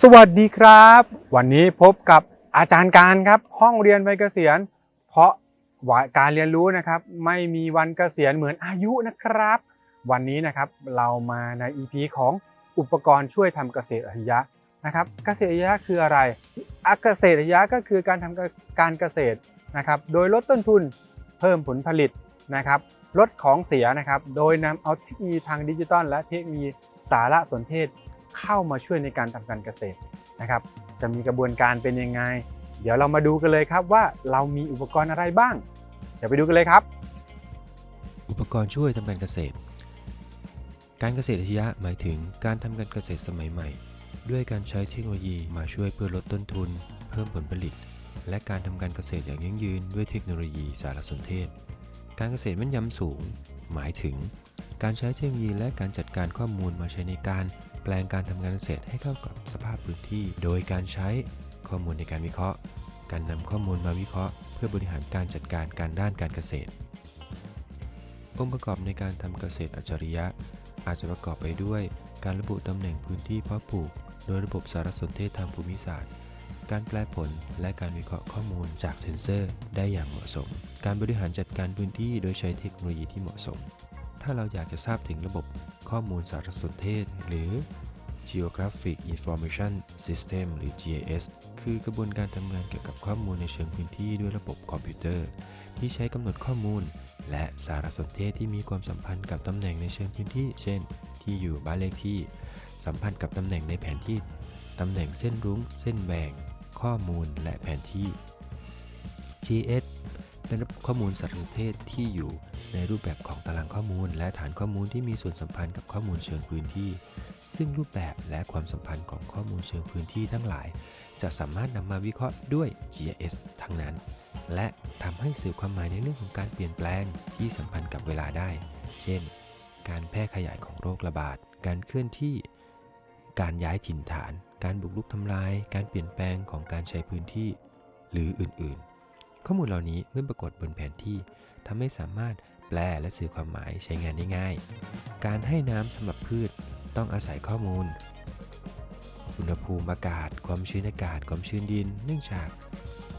สวัสดีครับ วันนี้พบกับอาจารย์การครับ ห้องเรียนใบเกษียณ เพราะาการเรียนรู้นะครับ ไม่มีวันเกษียณเหมือนอายุนะครับ วันนี้นะครับเรามาใน EP ของอุปกรณ์ช่วยทำเกษตรอริยะนะครับเกษตรอริยะคืออะไรอะเกษตรอริยะก็คือการทำการเกษตรนะครับ โดยลดต้นทุนเพิ่มผลผลิตนะครับลดของเสียนะครับ โดยนำเอาเทคโนโลยีทางดิจิตอลและเทคโนโลยีสารสนเทศ เข้ามาช่วยในการทำการเกษตรนะครับ จะมีกระบวนการเป็นยังไง เดี๋ยวเรามาดูกันเลยครับว่าเรามีอุปกรณ์อะไรบ้าง เดี๋ยวไปดูกันเลยครับ อุปกรณ์ช่วยทำการเกษตร การเกษตรอริยะหมายถึงการทำการเกษตรสมัยใหม่ ด้วยการใช้เทคโนโลยีมาช่วยเพื่อลดต้นทุน เพิ่มผลผลิต และการทำการเกษตรอย่างยั่งยืนด้วยเทคโนโลยีสารสนเทศ การเกษตรแม่นยำสูง หมายถึงการใช้เทคโนโลยีและการจัดการข้อมูลมาใช้ในการ แปลงการทำการเกษตรให้เข้ากับสภาพพื้นที่ โดยการใช้ข้อมูลในการวิเคราะห์ การนำข้อมูลมาวิเคราะห์ เพื่อบริหารการจัดการการด้านการเกษตร องค์ประกอบในการทำเกษตรอัจฉริยะ อาจจะประกอบไปด้วย การระบุตำแหน่งพื้นที่เพาะปลูก โดยระบบสารสนเทศทางภูมิศาสตร์ การแปลผลและการวิเคราะห์ข้อมูลจากเซ็นเซอร์ ได้อย่างเหมาะสม การบริหารจัดการพื้นที่โดยใช้เทคโนโลยีที่เหมาะสม ถ้าเราอยากจะทราบถึงระบบข้อมูลสารสนเทศ หรือ Geographic Information System หรือ GIS คือกระบวนการทำงานเกี่ยวกับข้อมูลในเชิงพื้นที่ด้วยระบบคอมพิวเตอร์ ที่ใช้กำหนดข้อมูล และสารสนเทศที่มีความสัมพันธ์กับตำแหน่งในเชิงพื้นที่ เช่น ที่อยู่บ้านเลขที่ สัมพันธ์กับตำแหน่งในแผนที่ ตำแหน่งเส้นรุ้ง เส้นแบ่ง ข้อมูลและแผนที่ GIS เป็นระบบข้อมูลสารสนเทศที่อยู่ในรูปแบบของตารางข้อมูล และฐานข้อมูลที่มีส่วนสัมพันธ์กับข้อมูลเชิงพื้นที่ ซึ่งรูปแบบและความสัมพันธ์ของข้อมูลเชิงพื้นที่ทั้งหลาย จะสามารถนำมาวิเคราะห์ด้วย GIS ทั้งนั้น และทำให้สื่อความหมายในเรื่องของการเปลี่ยนแปลงที่สัมพันธ์กับเวลาได้ เช่น การแพร่ขยายของโรคระบาด การเคลื่อนที่ การย้ายถิ่นฐาน การบุกรุกทำลาย การเปลี่ยนแปลงของการใช้พื้นที่ หรืออื่นๆ ข้อมูลเหล่านี้เมื่อปรากฏบนแผนที่ทำให้สามารถแปลและสื่อความหมายใช้งานได้ง่าย การให้น้ำสำหรับพืชต้องอาศัยข้อมูล อุณหภูมิอากาศ ความชื้นอากาศ ความชื้นดิน เนื่องจาก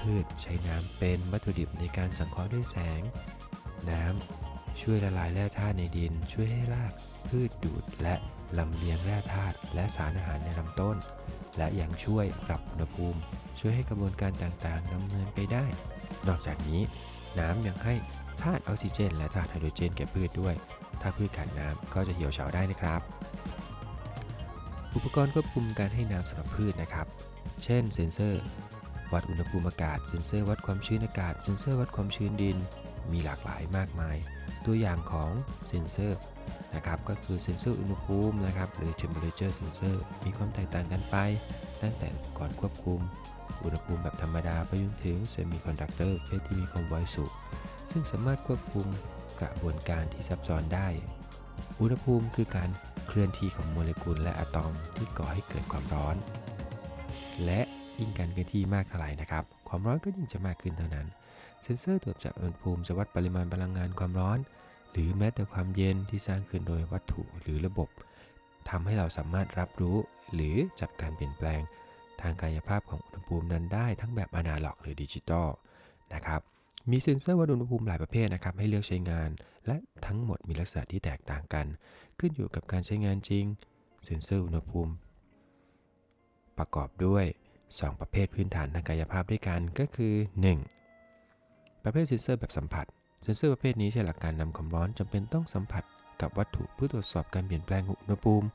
พืชใช้น้ำเป็นวัตถุดิบในการสังเคราะห์ด้วยแสง น้ำช่วยละลายแร่ธาตุในดิน ช่วยให้รากพืชดูดและลำเลียงแร่ธาตุและสารอาหารในลำต้น และยังช่วยปรับอุณหภูมิ ช่วยให้กระบวนการต่างๆดำเนินไปได้ นอกจากนี้น้ำยังให้ธาตุออกซิเจน และธาตุไฮโดรเจนแก่พืชด้วย ถ้าพืชขาดน้ำก็จะเหี่ยวเฉาได้นะครับ อุปกรณ์ควบคุมการให้น้ำสำหรับพืชนะครับ เช่นเซ็นเซอร์ วัดอุณหภูมิอากาศ เซ็นเซอร์วัดความชื้นอากาศ เซ็นเซอร์วัดความชื้นดิน มีหลากหลายมากมาย ตัวอย่างของเซ็นเซอร์นะครับก็คือเซ็นเซอร์อุณหภูมินะครับหรือ temperature sensor มีความแตกต่างกันไป ตั้งแต่ก่อนควบคุม อุณหภูมิแบบธรรมดาไปจนถึงเซมิคอนดักเตอร์เพศที่มีความไวสูงซึ่งสามารถควบคุมกระบวนการที่ซับซ้อนได้ อุณหภูมิคือการเคลื่อนที่ของโมเลกุลและอะตอมที่ก่อให้เกิดความร้อน และยิ่งการเคลื่อนที่มากเท่าไหร่นะครับ ความร้อนก็ยิ่งจะมากขึ้นเท่านั้น เซนเซอร์ตรวจจับอุณหภูมิจะวัดปริมาณพลังงานความร้อน หรือแม้แต่ความเย็นที่สร้างขึ้นโดยวัตถุหรือระบบทำให้เราสามารถรับรู้ หรือจับการเปลี่ยนแปลง ทางกายภาพของอุณหภูมินั้นได้ทั้งแบบอนาล็อกหรือดิจิตอลนะครับมีเซ็นเซอร์วัดอุณหภูมิหลายประเภทนะครับให้เลือกใช้งาน และทั้งหมดมีลักษณะที่แตกต่างกัน ขึ้นอยู่กับการใช้งานจริง เซ็นเซอร์อุณหภูมิ ประกอบด้วย 2 ประเภทพื้นฐานทางกายภาพด้วยกันก็คือ 1. ประเภทเซ็นเซอร์แบบสัมผัส เซ็นเซอร์ประเภทนี้ใช้หลักการนำความร้อนจำเป็นต้องสัมผัสกับวัตถุเพื่อตรวจสอบการเปลี่ยนแปลงอุณหภูมิ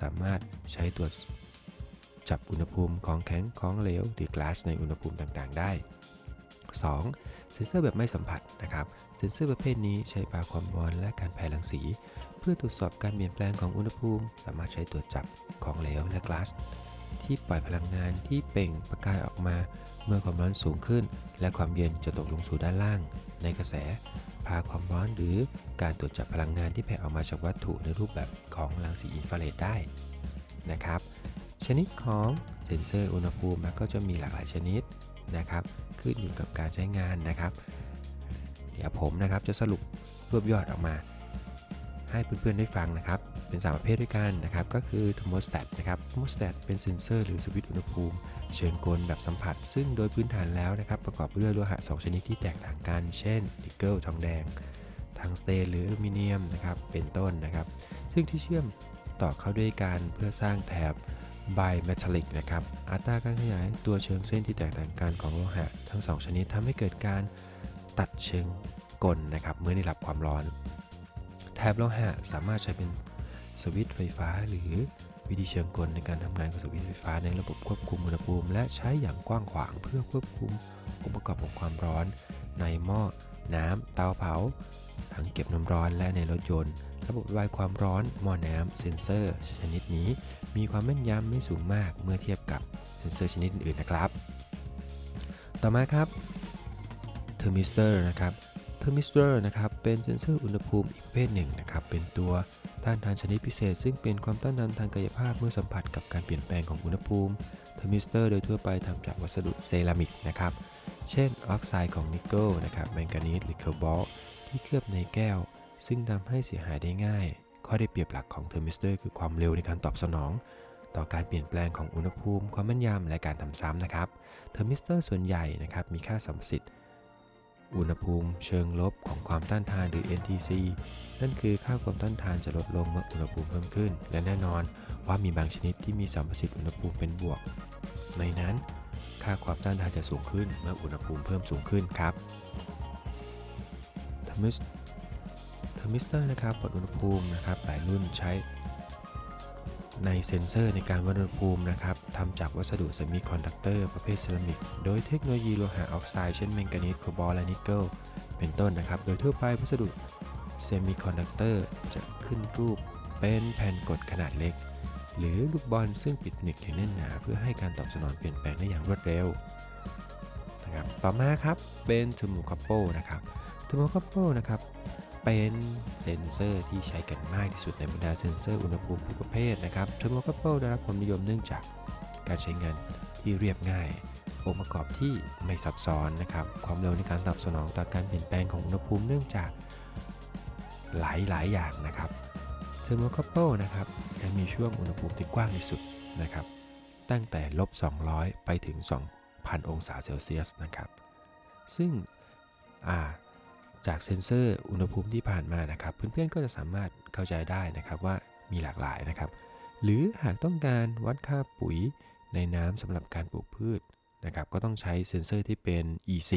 สามารถใช้ตรวจจับอุณหภูมิของแข็งของเหลวหรือก๊าซในอุณหภูมิต่างๆ ได้ 2. เซ็นเซอร์แบบไม่สัมผัสนะครับ เซ็นเซอร์ประเภทนี้ใช้ปาความร้อนและการแผ่รังสี เพื่อตรวจสอบการเปลี่ยนแปลงของอุณหภูมิ สามารถใช้ตรวจจับของเหลวและก๊าซ ที่ปล่อยพลังงานที่เปล่งประกายออกมา เมื่อความร้อนสูงขึ้น และความเย็นจะตกลงสู่ด้านล่าง ในกระแส พาความร้อนหรือการตรวจจับพลังงานที่แผ่ออกมาจากวัตถุในรูปแบบของรังสีอินฟราเรดได้นะครับ ชนิดของเซ็นเซอร์อุณหภูมิก็จะมีหลากหลายชนิดนะครับขึ้นอยู่กับการใช้งานนะครับ เดี๋ยวผมนะครับจะสรุปรวบยอดออกมา ให้เพื่อนๆได้ฟังนะครับ เป็น3ประเภทด้วยกันนะครับก็คือเทอร์โมสแตตนะครับเทอร์โมสแตตเป็นเซ็นเซอร์หรือสวิตช์อุณหภูมิเชิงกลแบบสัมผัส ซึ่งโดยพื้นฐานแล้วนะครับประกอบไปด้วยโลหะ 2 ชนิดที่แตกต่างกัน เช่นนิกเกิลทองแดงทังสเตนหรืออลูมิเนียมนะครับเป็นต้นนะครับ ซึ่งที่เชื่อมต่อเข้าด้วยกันเพื่อสร้างแถบไบเมทัลลิกนะครับอัตราการขยายตัวเชิงเส้นที่แตกต่างกันของโลหะ ทั้งสองชนิดทำให้เกิดการตัดเชิงกลนะครับเมื่อได้รับความร้อน แถบโลหะสามารถใช้เป็น สวิตช์ไฟฟ้า หรือวิธีเชิงกลในการทำงานของสวิตช์ไฟฟ้าในระบบควบคุมอุณหภูมิ และใช้อย่างกว้างขวางเพื่อควบคุมองค์ประกอบของความร้อน ในหม้อ น้ำ เตาเผา ถังเก็บน้ำร้อนและในรถยนต์ ระบบระบายความร้อน หม้อน้ำ เซ็นเซอร์ ชนิดนี้ มีความแม่นยำไม่สูงมากเมื่อเทียบกับเซ็นเซอร์ชนิดอื่นนะครับ ต่อมาครับเทอร์มิสเตอร์นะครับเทอร์มิสเตอร์นะครับเป็นเซ็นเซอร์อุณหภูมิอีกประเภทหนึ่งนะครับเป็นตัว ต้านทานชนิดพิเศษซึ่งเป็นความต้านทานทางกายภาพเมื่อสัมผัสกับการเปลี่ยนแปลงของอุณหภูมิเทอร์มิสเตอร์โดยทั่วไปทำจากวัสดุเซรามิกนะครับ เช่น ออกไซด์ของนิกเกิลนะครับแมงกานีสหรือโคอร์บอลที่เคลือบในแก้ว ซึ่งทำให้เสียหายได้ง่าย ข้อได้เปรียบหลักของเทอร์มิสเตอร์คือความเร็วในการตอบสนอง ต่อการเปลี่ยนแปลงของอุณหภูมิ ความแม่นยำและการทำซ้ำนะครับเทอร์มิสเตอร์ส่วนใหญ่นะครับมีค่าสัมประสิทธิ์ อุณหภูมิเชิงลบของความต้านทานหรือ NTC นั่นคือค่าความต้านทานจะลดลงเมื่ออุณหภูมิเพิ่มขึ้น และแน่นอนว่ามีบางชนิดที่มีสัมประสิทธิ์อุณหภูมิเป็นบวก ในนั้น ค่าความต้านทานจะสูงขึ้นเมื่ออุณหภูมิเพิ่มสูงขึ้นครับเทอร์มิสเทอร์มิสเตอร์นะครับวัดอุณหภูมินะครับหลายรุ่นใช้ในเซ็นเซอร์ในการวัดอุณหภูมินะครับ ทำจากวัสดุเซมิคอนดักเตอร์ประเภทเซรามิก โดยเทคโนโลยีโลหะออกไซด์เช่นแมงกานีสโคบอลและนิกเกิลเป็นต้นนะครับ โดยทั่วไปวัสดุเซมิคอนดักเตอร์จะขึ้นรูปเป็นแผ่นกดขนาดเล็ก หรือลูกบอลซึ่งปิดสนิทอย่างแน่นหนาเพื่อให้การตอบสนองเปลี่ยนแปลงได้อย่างรวดเร็วนะครับต่อมาครับเป็นเทอร์โมคัพเปิลนะครับเทอร์โมคัพเปิลนะครับเป็นเซ็นเซอร์ที่ใช้กันมากที่สุดในบรรดาเซ็นเซอร์อุณหภูมิทุกประเภทนะครับเทอร์โมคัพเปิลได้รับความนิยมเนื่องจาก การใช้งานที่เรียบง่าย องค์ประกอบที่ไม่ซับซ้อนนะครับ ความเร็วในการตอบสนองต่อการเปลี่ยนแปลงของอุณหภูมิเนื่องจากหลายหลายอย่างนะครับเทอร์โมคัพเปิลนะครับยังมีช่วงอุณหภูมิที่กว้างที่สุดนะครับ ตั้งแต่ลบ 200 ไปถึง 2,000 องศาเซลเซียสนะครับ ซึ่งาจากเซ็นเซอร์อุณหภูมิที่ผ่านมานะครับ เพื่อนๆก็จะสามารถเข้าใจได้นะครับว่ามีหลากหลายนะครับ หรือหากต้องการวัดค่าปุ๋ย ในน้ำสำหรับการปลูกพืชนะครับก็ต้องใช้เซ็นเซอร์ที่เป็น EC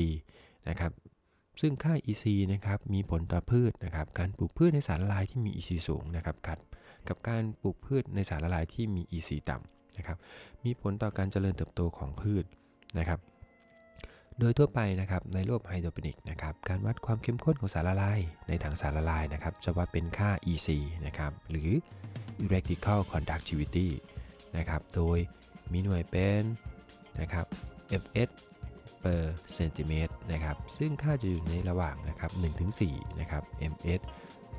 นะครับซึ่งค่า EC นะครับมีผลต่อพืชนะครับการปลูกพืชในสารละลายที่มี EC สูงนะครับกับกับการปลูกพืชในสารละลายที่มี EC ต่ำนะครับมีผลต่อการเจริญเติบโตของพืชนะครับโดยทั่วไปนะครับในโลกไฮโดรโปนิกนะครับการวัดความเข้มข้นของสารละลายในถังสารละลายนะครับจะวัดเป็นค่า EC นะครับหรือ electrical conductivity นะครับโดย มีหน่วยเป็นนะครับ fs per centimeter นะครับ ซึ่งค่าจะอยู่ในระหว่างนะครับ1-4นะครับ ms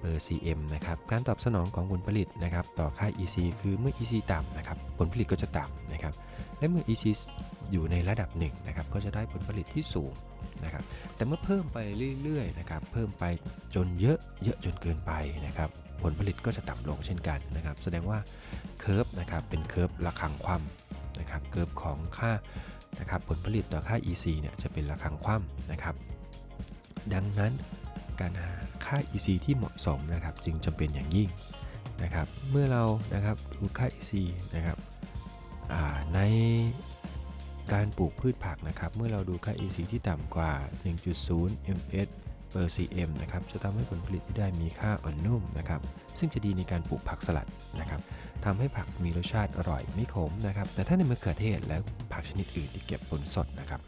per cm นะครับ การตอบสนองของผลผลิตนะครับ ต่อค่า EC คือเมื่อ EC ต่ำนะครับ ผลผลิตก็จะต่ำนะครับ และเมื่อ EC อยู่ในระดับหนึ่งนะครับ ก็จะได้ผลผลิตที่สูงนะครับ แต่เมื่อเพิ่มไปเรื่อยๆนะครับ เพิ่มไปจนเยอะเยอะจนเกินไปนะครับ ผลผลิตก็จะต่ำลงเช่นกันนะครับ แสดงว่าเคอร์ฟนะครับ เป็นเคอร์ฟระคังคว่ำ นะครับเคอร์ฟของค่านะครับผลผลิตต่อค่า EC เนี่ยจะเป็นระคังคว่ำนะครับ ดังนั้นการหาค่า EC ที่เหมาะสมนะครับจึงจำเป็นอย่างยิ่งนะครับ เมื่อเรานะครับดูค่า EC นะครับในการปลูกพืชผักนะครับ เมื่อเราดูค่า EC ที่ต่ำกว่า 1.0 ms per cm นะครับจะทำให้ผลผลิตที่ได้มีค่าอ่อนนุ่มนะครับ ซึ่งจะดีในการปลูกผักสลัดนะครับ ทำให้ผักมีรสชาติอร่อยไม่ขมนะครับ แต่ถ้าในมะเขือเทศและผักชนิดอื่นที่เก็บผลสดนะครับ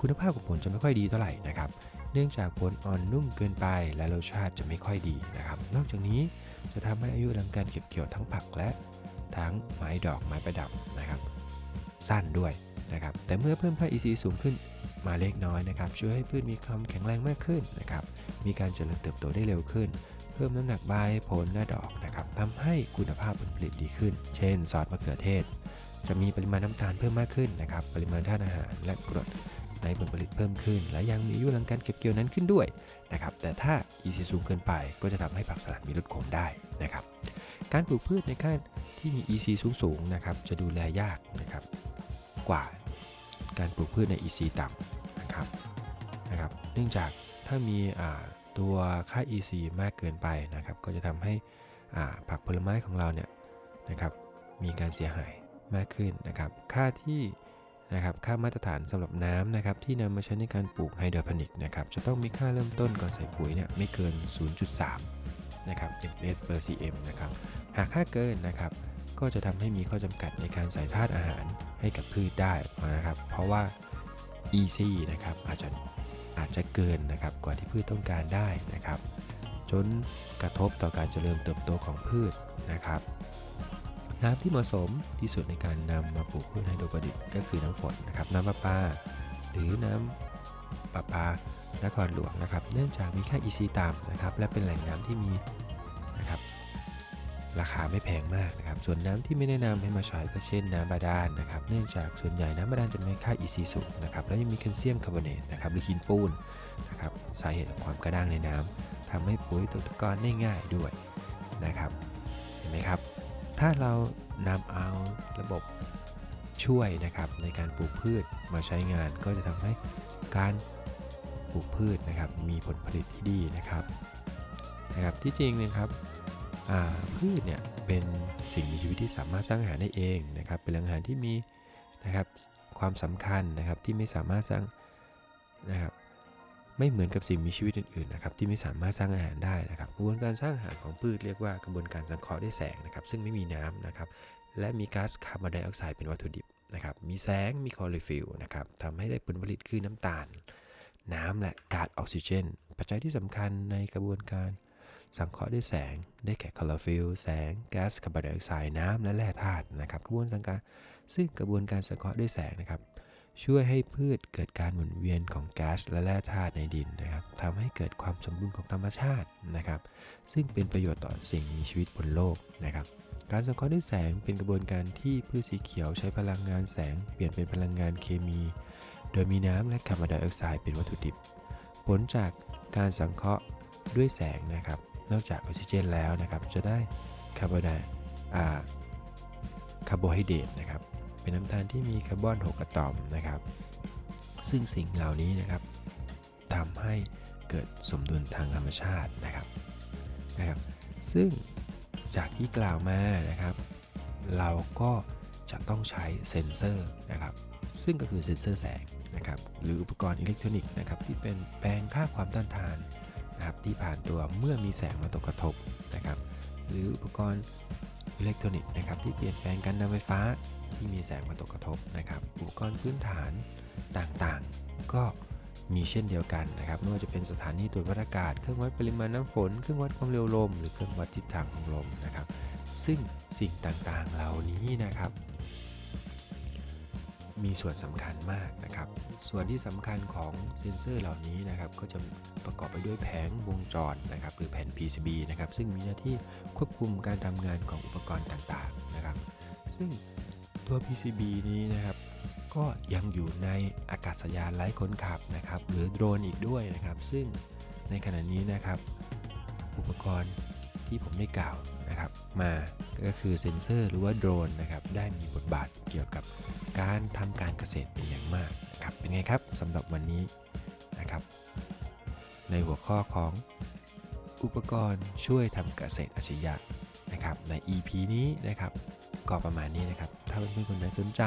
คุณภาพของผลจะไม่ค่อยดีเท่าไหร่นะครับ เนื่องจากผลอ่อนนุ่มเกินไปและรสชาติจะไม่ค่อยดีนะครับ นอกจากนี้จะทำให้อายุหลังการเก็บเกี่ยวทั้งผักและทั้งไม้ดอกไม้ประดับนะครับ สั้นด้วยนะครับ แต่เมื่อเพิ่มค่า EC สูงขึ้นมาเล็กน้อยนะครับ ช่วยให้พืชมีความแข็งแรงมากขึ้นนะครับ มีการเจริญเติบโตได้เร็วขึ้น เพิ่มน้ำหนักใบผลและดอกนะครับทำให้คุณภาพผลผลิตดีขึ้น เช่น ซอสมะเขือเทศ จะมีปริมาณน้ำตาลเพิ่มมากขึ้นนะครับปริมาณธาตุอาหารและกรดในผลผลิตเพิ่มขึ้น และยังมีอายุหลังการเก็บเกี่ยวนั้นขึ้นด้วยนะครับแต่ถ้า EC สูงเกินไปก็จะทำให้ผักสลัดมีรสขมได้นะครับการปลูกพืชในค่ายที่มี EC สูงๆนะครับจะดูแลยากนะครับกว่าการปลูกพืชใน EC ต่ำนะครับนะครับ เนื่องจากถ้ามีอ่า ตัวค่า EC มากเกินไปนะครับ ก็จะทำให้ผักผลไม้ของเราเนี่ยนะครับมีการเสียหายมากขึ้นนะครับ ค่าที่นะครับค่ามาตรฐานสำหรับน้ำนะครับที่นำมาใช้ในการปลูกไฮโดรโปนิกนะครับจะต้องมีค่าเริ่มต้นก่อนใส่ปุ๋ยเนี่ยไม่เกิน 0.3 นะครับ ms per cm นะครับหากค่าเกินนะครับก็จะทำให้มีข้อจำกัดในการใส่ธาตุอาหารให้กับพืชได้นะครับ เพราะว่า EC นะครับอาจจะ อาจจะเกินนะครับกว่าที่พืชต้องการได้นะครับ จนกระทบต่อการเจริญเติบโตของพืชนะครับ น้ำที่เหมาะสมที่สุดในการนำมาปลูกพืชไฮโดรโปนิกก็คือน้ำฝนนะครับน้ำประปา หรือน้ำประปานครหลวงนะครับ เนื่องจากมีค่า EC ต่ำนะครับ และเป็นแหล่งน้ำที่มี ราคาไม่แพงมากนะครับ ส่วนน้ำที่ไม่แนะนำให้มาใช้ก็เช่นน้ำบาดาลนะครับ เนื่องจากส่วนใหญ่น้ำบาดาลจะมีค่า EC สูงนะครับ แล้วยังมีแคลเซียมคาร์บอเนตนะครับหรือหินปูนนะครับ สาเหตุของความกระด้างในน้ำทำให้ปุ๋ยตกตะกอนได้ง่ายด้วยนะครับ เห็นไหมครับ ถ้าเรานำเอาระบบช่วยนะครับในการปลูกพืชมาใช้งานก็จะทำให้การปลูกพืชนะครับมีผลผลิตที่ดีนะครับนะครับที่จริงนะครับ พืชเนี่ยเป็นสิ่งมีชีวิตที่สามารถสร้างอาหารได้เองนะครับ เป็นแหล่งอาหารที่มีนะครับความสำคัญนะครับที่ไม่สามารถสร้างนะครับไม่เหมือนกับสิ่งมีชีวิตอื่นๆนะครับที่ไม่สามารถสร้างอาหารได้นะครับกระบวนการสร้างอาหารของพืชเรียกว่ากระบวนการสังเคราะห์ด้วยแสงนะครับซึ่งไม่มีน้ำนะครับและมีก๊าซคาร์บอนไดออกไซด์เป็นวัตถุดิบนะครับมีแสงมีคลอโรฟิลล์นะครับทำให้ได้ผลผลิตคือน้ำตาล น้ำและก๊าซออกซิเจน ปัจจัยที่สำคัญในกระบวนการ สังเคราะห์ด้วยแสงได้แก่คลอโรฟิลแสงแก๊าซคาร์บอนไดออกไซด์น้ำและแร่ธาตุนะครับกระบวนการซึ่งกระบวนการสังเคราะห์ด้วยแสงนะครับ ช่วยให้พืชเกิดการหมุนเวียนของแก๊าซและแร่ธาตุในดินนะครับทำให้เกิดความสมดุลของธรรมชาตินะครับ ซึ่งเป็นประโยชน์ต่อสิ่งมีชีวิตบนโลกนะครับการสังเคราะห์ด้วยแสงเป็นกระบวนการที่พืชสีเขียวใช้พลังงานแสงเปลี่ยนเป็นพลังงานเคมี โดยมีน้ำและคาร์บอนไดออกไซด์เป็นวัตถุดิบ ผลจากการสังเคราะห์ด้วยแสงนะครับ นอกจากออกซิเจนแล้วนะครับจะได้คาร์บอนไดอาคาร์โบไฮเดรตนะครับเป็นน้ำตาลที่มีคาร์บอน6อะตอมนะครับ ซึ่งสิ่งเหล่านี้นะครับทำให้เกิดสมดุลทางธรรมชาตินะครับนะครับ ซึ่งจากที่กล่าวมานะครับ เราก็จะต้องใช้เซ็นเซอร์นะครับ ซึ่งก็คือเซ็นเซอร์แสงนะครับ หรืออุปกรณ์อิเล็กทรอนิกส์นะครับที่เป็นแปลงค่าความต้านทาน นะครับที่ผ่านตัวเมื่อมีแสงมาตกกระทบนะครับ หรืออุปกรณ์อิเล็กทรอนิกส์นะครับที่เปลี่ยนแปลงการนำไฟฟ้าที่มีแสงมาตกกระทบนะครับ อุปกรณ์พื้นฐานต่างๆ ก็มีเช่นเดียวกันนะครับไม่ว่าจะเป็นสถานีตรวจวัดอากาศ เครื่องวัดปริมาณน้ำฝน เครื่องวัดความเร็วลม หรือเครื่องวัดทิศทางของลมนะครับ ซึ่งสิ่งต่างๆ เหล่านี้นะครับ มีส่วนสำคัญมากนะครับ ส่วนที่สำคัญของเซ็นเซอร์เหล่านี้นะครับ ก็จะประกอบไปด้วยแผงวงจรนะครับ หรือแผ่น PCB นะครับ ซึ่งมีหน้าที่ควบคุมการทำงานของอุปกรณ์ต่างๆนะครับ ซึ่งตัว PCB นี้นะครับ ก็ยังอยู่ในอากาศยานไร้คนขับนะครับ หรือโดรนอีกด้วยนะครับ ซึ่งในขณะนี้นะครับ อุปกรณ์ ที่ผมได้กล่าวนะครับ มาก็คือเซ็นเซอร์หรือว่าโดรนนะครับได้มีบทบาทเกี่ยวกับการทำการเกษตรเป็นอย่างมากนะครับเป็นไงครับสำหรับวันนี้นะครับ ในหัวข้อของอุปกรณ์ช่วยทำเกษตรอัจฉริยะนะครับใน EP นี้นะครับก็ประมาณนี้นะครับ ถ้าเพื่อนๆคนไหนสนใจ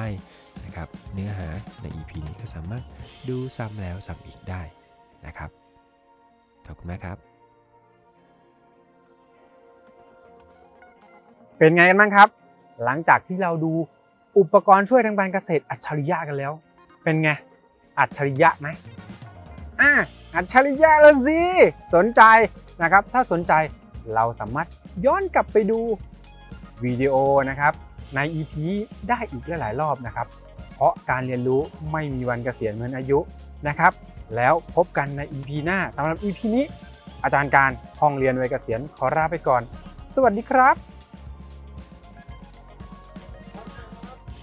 นะครับ เนื้อหาใน EP นี้ก็สามารถดูซ้ำแล้วซ้ำอีกได้นะครับ ขอบคุณมากครับ เป็นไงกันบ้างครับ หลังจากที่เราดูอุปกรณ์ช่วยทางการเกษตรอัจฉริยะกันแล้ว เป็นไง อัจฉริยะไหมอะอัจฉริยะล้วสิ สนใจนะครับ ถ้าสนใจเราสามารถย้อนกลับไปดูวิดีโอนะครับ ใน EP ได้อีกหลายๆรอบนะครับ เพราะการเรียนรู้ไม่มีวันเกษียณเหมือนอายุนะครับ แล้วพบกันใน EP หน้าสำหรับ EP นี้ อาจารย์การห้องเรียนวัยเกษียณขอลาไปก่อน สวัสดีครับ